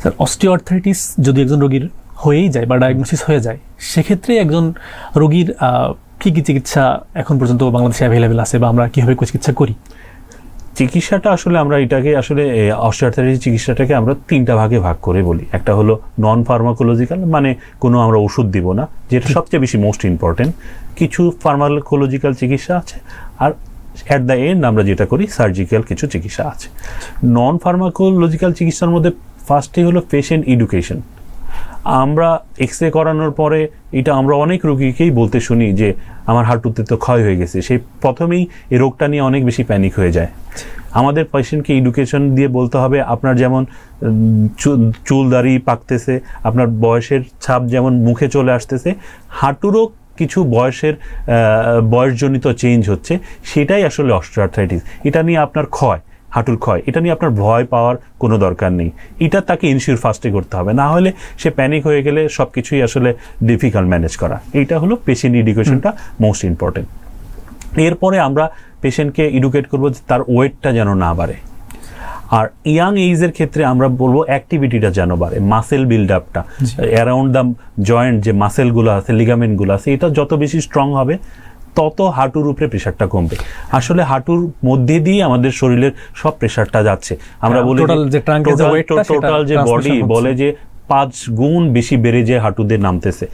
Sir osteoarthritis যদি একজন রোগীর হয়েই যায় বা ডায়াগনোসিস হয়ে যায় সেক্ষেত্রে একজন রোগীর কী কি চিকিৎসা এখন পর্যন্ত বাংলাদেশে অ্যাভেলেবেল আছে বা আমরা কীভাবে চিকিৎসা করি? চিকিৎসাটা আসলে আমরা এটাকে আসলে অস্টিওআর্থাইটিস চিকিৎসাটাকে আমরা তিনটা ভাগে ভাগ করে বলি। একটা হলো নন ফার্মাকোলজিক্যাল মানে কোনো আমরা ওষুধ দিব না যেটা সবচেয়ে বেশি মোস্ট ইম্পর্টেন্ট কিছু ফার্মাকোলজিক্যাল চিকিৎসা আছে আর অ্যাট দ্য এন্ড আমরা যেটা করি সার্জিক্যাল কিছু চিকিৎসা আছে। নন ফার্মাকোলজিক্যাল চিকিৎসার মধ্যে ফার্স্টে হলো পেশেন্ট এডুকেশন আমরা এক্স রে করানোর পরে এটা আমরা অনেক রোগীকেই বলতে শুনি যে, আমার হাঁটুতে তো ক্ষয় হয়ে গেছে। সেই প্রথমেই এই রোগটা নিয়ে অনেক বেশি প্যানিক হয়ে যায়। আমাদের পেশেন্টকে এডুকেশন দিয়ে বলতে হবে, আপনার যেমন চুল- দাড়ি পাকতেছে, আপনার বয়সের ছাপ যেমন মুখে চলে আসতেছে, হাঁটুরও কিছু বয়সের বয়সজনিত চেঞ্জ হচ্ছে, সেটাই আসলে অস্ট্রোআর্থ্রাইটিস এটা নিয়ে আপনার ক্ষয়। হাঁটুর ক্ষয়। এটা নিয়ে আপনার ভয় পাওয়ার কোনো দরকার নেই। এটা তাকে ইনশিওর ফার্স্টে করতে হবে। না হলে সে প্যানিক হয়ে গেলে সব কিছুই আসলে ডিফিকাল্ট ম্যানেজ করা। এইটা হলো পেশেন্ট এডুকেশনটা মোস্ট ইম্পর্টেন্ট এরপরে আমরা পেশেন্টকে এডুকেট করব যে তার ওয়েটটা যেন না বাড়ে। আর ইয়াং এইজের ক্ষেত্রে আমরা বলব অ্যাক্টিভিটিটা যেন বাড়ে মাসেল বিল্ড আপটা অ্যারাউন্ড দ্য জয়েন্ট যে মাসেলগুলো আছে লিগামেন্টগুলো আছে এটা যত বেশি স্ট্রং হবে তত হাঁটুর উপরে প্রেশারটা কমবে। আসলে হাঁটুর মধ্যে দিয়ে আমাদের শরীরের সব প্রেশারটা যাচ্ছে। আমরা হ্যাঁ, বলি টোটাল যে বডি বলে যে পাঁচ গুণ বেশি বেড়ে যে হাঁটুতে নামতেছে।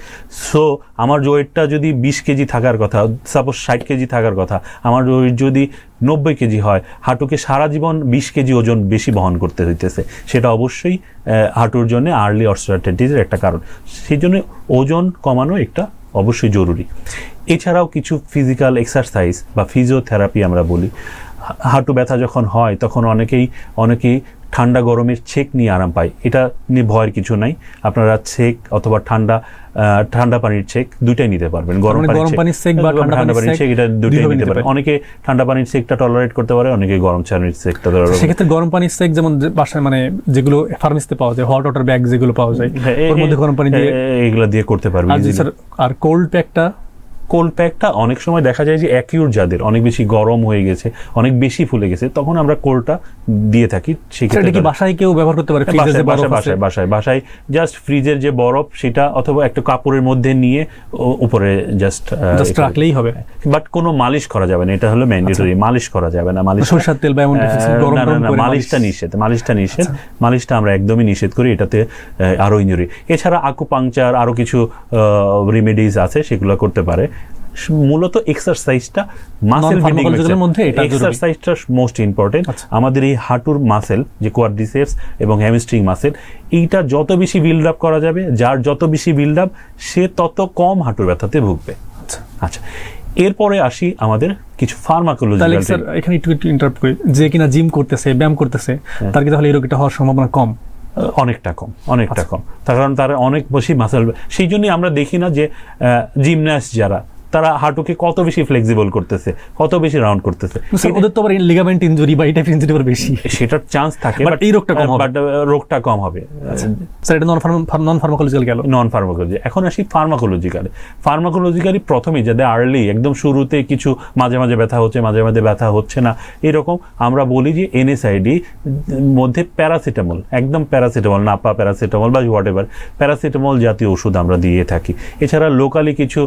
সো আমার ওয়েটটা যদি বিশ কেজি থাকার কথা সাপোজ ষাট কেজি থাকার কথা আমার ওয়েট যদি নব্বই কেজি হয় হাঁটুকে সারা জীবন বিশ কেজি ওজন বেশি বহন করতে হইতেছে। সেটা অবশ্যই হাঁটুর জন্য আর্লি অস্ট্রাটাইটিসের একটা কারণ। সেই জন্য ওজন কমানো একটা অবশ্যই জরুরি। এছাড়াও কিছু ফিজিক্যাল এক্সারসাইজ বা ফিজিওথেরাপি আমরা বলি। হাঁটু ব্যথা যখন হয়, তখন অনেকেই অনেকেই ঠান্ডা গরমের ছেক নিয়ে আরাম পায়। এটা নিয়ে ভয়ের কিছু নাই। আপনারা ছেক অথবা ঠান্ডা ঠান্ডা পানির ছেক দুইটাই নিতে পারবেন। গরম মানে গরম পানির সেক বা ঠান্ডা পানির ছেক এটা দুইটাই নিতে নিতে পারেন। পারে। অনেকে ঠান্ডা পানির সেকটা টলারেট করতে পারে অনেকে গরম পানির সেকটা tolerate সেক্ষেত্রে গরম পানির সেক যেমন বাসায় মানে যেগুলো ফার্মেসিতে পাওয়া যায় হট ওয়াটার ব্যাগ যেগুলো পাওয়া যায় হ্যাঁ, ওর মধ্যে গরম পানি দিয়ে এগুলা দিয়ে করতে পারবেন। আর কোল্ড প্যাকটা কোল্ড প্যাকটা অনেক সময় দেখা যায় যে অ্যাকিউর যাদের অনেক বেশি গরম হয়ে গেছে অনেক বেশি ফুলে গেছে তখন আমরা কোলটা দিয়ে থাকি সেক্ষেত্রে কি বাসায় কেউ ব্যবহার করতে পারে? যে বাসায় বরফ বাসায় বাসায় জাস্ট ফ্রিজের যে বরফ সেটা অথবা একটা কাপড়ের মধ্যে নিয়ে উপরে জাস্ট জাস্ট রাখলেই হবে। বাট কোনো মালিশ করা যাবে না এটা হলো ম্যান্ডেটরি মালিশ করা যাবে না মালিশ সরষের তেল বা এমন গরম মালিশটা মালিশ। নিষেধ মালিশটা নিষেধ। মালিশটা আমরা একদমই নিষেধ করি এটাতে আরও ইঞ্জুরি এছাড়া আকুপাংচার আরও কিছু রেমেডিজ আছে সেগুলো করতে পারে। মূলত এক্সারসাইজটা মাসেল Non-pharmacological মধ্যে এক্সারসাইজটা মোস্ট ইম্পর্টেন্ট। আমাদের এই হাঁটুর মাসেল যে কোয়াড্রিসেপস এবং হ্যামস্ট্রিং মাসেল এইটা যত বেশি বিল্ড আপ করা যাবে যার যত বেশি বিল্ড আপ সে তত কম হাঁটুর ব্যথাতে ভুগবে আচ্ছা। আচ্ছা এরপরে আসি আমাদের কিছু তাহলে ফার্মাকোলজিক্যাল স্যার এখানে একটু একটু ইন্টারাপ্ট করি যে কিনা জিম করতেছে ব্যায়াম করতেছে হ্যাঁ। তার কি তাহলে এই রোগটা হওয়ার সম্ভাবনা কম অনেকটা কম অনেকটা আচ্ছা। কম তার কারণ তারা অনেক বেশি মাসেল সেই জন্যই আমরা দেখি না যে জিমন্যাস্ট যারা তারা হাঁটুকে কত বেশি ফ্লেক্সিবল করতেছে কত বেশি রাউন্ড করতেছে। ওদের তো আবার লিগামেন্ট ইনজুরি বা এই টাইপের ইনজুরি আবার বেশি। সেটার চান্স থাকে But এই রোগটা কম হবে। বাট রোগটা কম হবে। স্যার এটা নন নন ফার্মাকোলজিক্যাল গেল নন ফার্মাকোলজি এখন আসি ফার্মাকোলজিক্যালে ফার্মাকোলজিক্যালি প্রথমে যাদের আর্লি একদম শুরুতে কিছু মাঝে মাঝে ব্যথা হচ্ছে মাঝে মাঝে ব্যথা হচ্ছে না এরকম আমরা বলি যে এনএসআইডি মধ্যে প্যারাসিটামল একদম প্যারাসিটামল নাপা প্যারাসিটামল বা হোয়াট এভার প্যারাসিটামল জাতীয় ওষুধ আমরা দিয়ে থাকি। এছাড়া লোকালি কিছু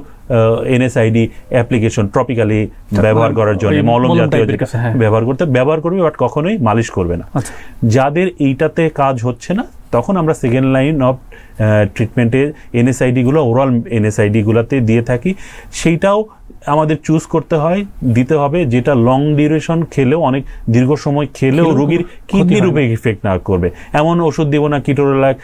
এনএসআইডি অ্যাপ্লিকেশন ট্রপিক্যালি ব্যবহার করার জন্য মলম জাতীয় হ্যাঁ। ব্যবহার করতে ব্যবহার করবে বাট কখনোই মালিশ করবে না আচ্ছা যাদের এইটাতে কাজ হচ্ছে না তখন আমরা সেকেন্ড লাইন অফ ট্রিটমেন্টে এনএসআইডিগুলো ওরাল এনএসআইডিগুলোতে দিয়ে থাকি। সেইটাও আমাদের চুজ করতে হয় দিতে হবে যেটা লং ডিউরেশন খেলেও অনেক দীর্ঘ সময় খেলেও রোগীর কিডনির হয়? ইফেক্ট না করবে। এমন ওষুধ দিব না কিটোরোলাক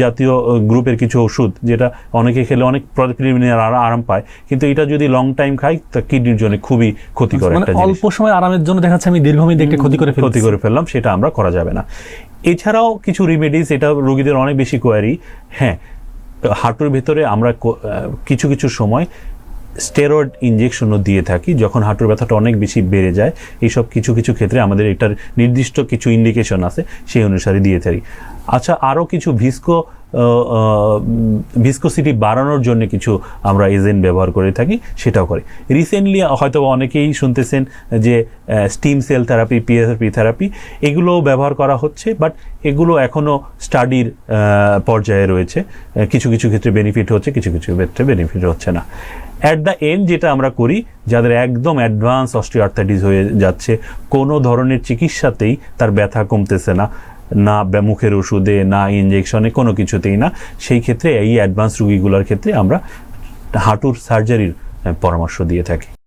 জাতীয় গ্রুপের কিছু ওষুধ যেটা অনেকে খেলে অনেক প্রিলিমিনারি আরাম পায়। কিন্তু এটা যদি লং টাইম খাই তা কিডনির জন্য খুবই ক্ষতিকর মানে একটা অল্প সময় আরামের জন্য দেখা যাচ্ছে আমি দীর্ঘমেয়াদী একটা ক্ষতি করে ক্ষতি করে ফেললাম সেটা আমরা করা যাবে না। এছাড়াও কিছু রিমেডিস এটা রোগীদের অনেক বেশি কোয়ারি হ্যাঁ হাঁটুর ভেতরে আমরা কিছু কিছু সময় স্টেরয়েড ইঞ্জেকশনও দিয়ে থাকি, যখন হাঁটুর ব্যথাটা অনেক বেশি বেড়ে যায়। এইসব কিছু কিছু ক্ষেত্রে আমাদের এটার নির্দিষ্ট কিছু ইন্ডিকেশন আছে, সেই অনুসারে দিয়ে থাকি। আচ্ছা আরও কিছু ভিস্কো ভিসকোসিটি বাড়ানোর জন্য কিছু আমরা এজেন্ট ব্যবহার করে থাকি, সেটাও করে। রিসেন্টলি হয়তো অনেকেই শুনতেছেন যে stem cell therapy PSP therapy এগুলোও ব্যবহার করা হচ্ছে বাট এগুলো এখনও স্টাডির পর্যায়ে রয়েছে। কিছু কিছু ক্ষেত্রে বেনিফিট হচ্ছে, কিছু কিছু ক্ষেত্রে বেনিফিট হচ্ছে না। অ্যাট দ্য এন্ড যেটা আমরা করি, যাদের একদম অ্যাডভান্স অস্ট্রিওআর্থাইটিস হয়ে যাচ্ছে, কোনো ধরনের চিকিৎসাতেই তার ব্যথা কমতেছে না। না ব্যামুখের ওষুধে, না ইঞ্জেকশনে কোনো কিছুতেই না। সেই ক্ষেত্রে এই অ্যাডভান্স রুগীগুলোর ক্ষেত্রে আমরা হাঁটুর সার্জারির পরামর্শ দিয়ে থাকি।